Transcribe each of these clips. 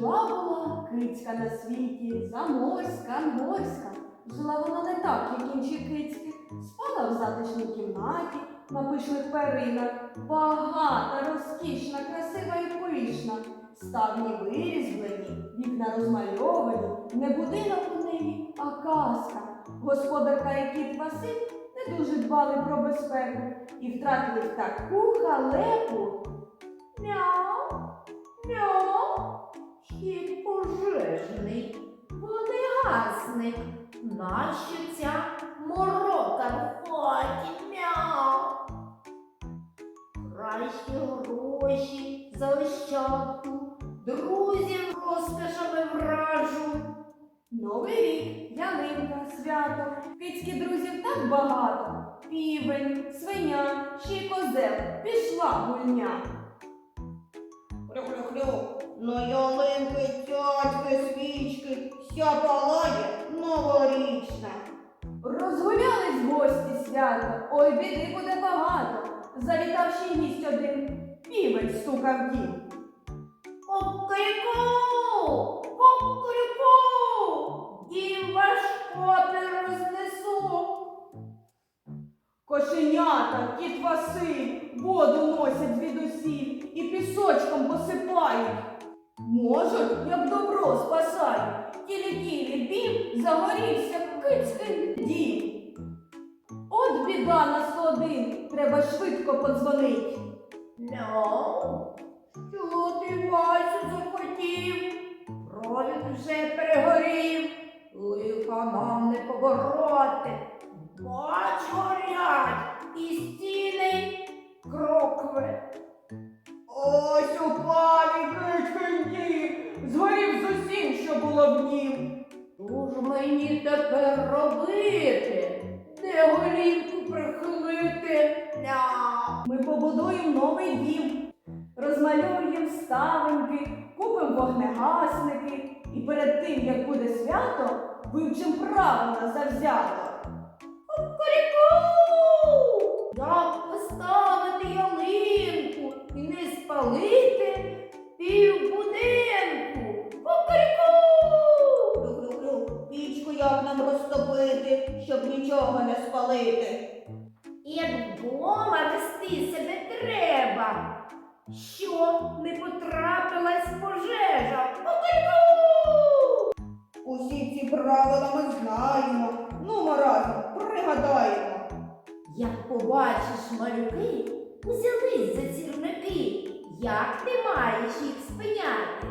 Жила була кицька на світі, заморська, морська. Жила вона не так, як інші кицьки. Спала в затишній кімнаті, на пишних перинах, багата, розкішна, красива і пишна. Ставні вирізблені, вікна розмальовані, не будинок у неї, а казка. Господарка і кіт Василь не дуже дбали про безпеку і втратили таку халепу. Мяу. Вогнегасник. Нащо ця морока в хаті мяу? Кращі гроші заощадку, друзів розкошами вражу. Новий рік, ялинка, свято, кицькі друзів так багато. Півень, свиня, ще й козел, пішла гульня. Хрю-хрю-хрю, на ялинки, цяцьки, свічки, вся палає новорічна. Розгулялись гості свято, ой, біди буде багато. Завітав ще гість один, півень стукав дім. Кукуріку! Кукуріку! Дім ваш попір рознесу. Кошенята, кіт Василь, воду носять звідусіль і пісочком посипають. Можуть, як добро спасають. Тілі-тілі бім, загорівся кицький дім. От біда на 101, треба швидко подзвонить. Ну, що ти Васю захотів? Провід вже перегорів, лиха нам не побороти. Бач, горять і що було в нім. Що ж мені тепер робити? Де голівку прихилити? Ля. Ми побудуємо новий дім, розмалюємо ставеньки, купимо вогнегасники і перед тим, як буде свято, вивчимо правила завзято. Як поставити ялинку і не спалити як нам розтопити, щоб нічого не спалити. Як вдома вести себе треба, що не потрапилась пожежа. Усі ці правила ми знаємо. Ну, ми пригадаємо. Як побачиш малюки, узялись за сірники. Як ти маєш їх спиняти?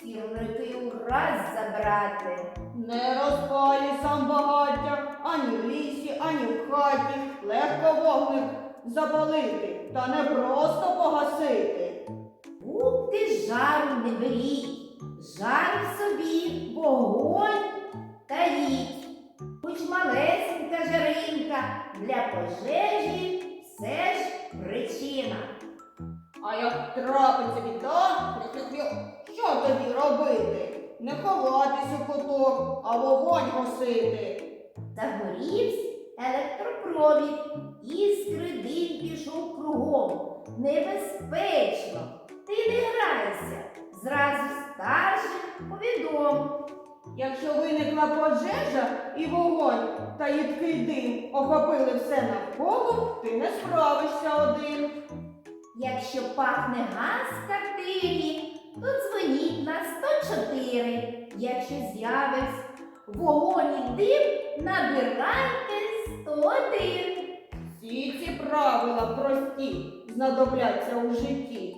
Сірники ураз забрати. Не розпалі сам багаття, ані в лісі, ані в хаті. Легко вогник запалити, та не просто погасити. Був ти жару не беріть, жар собі вогонь та їдь. Хоч малесенька жаринка для пожежі все ж причина. А як трапиться біда, що тоді робити? Не ховатись у куток, а вогонь гасити. Загорівсь електропровід, іскри дим пішов кругом. Небезпечно, ти не грайся, зразу старшим повідом. Якщо виникла пожежа і вогонь та їдкий дим охопили все навколо, ти не справишся один. Якщо пахне газ в квартирі, то дзвоніть на 104. Якщо з'явиться вогонь і дим, набирайте 101. Всі ці правила прості знадобляться у житті.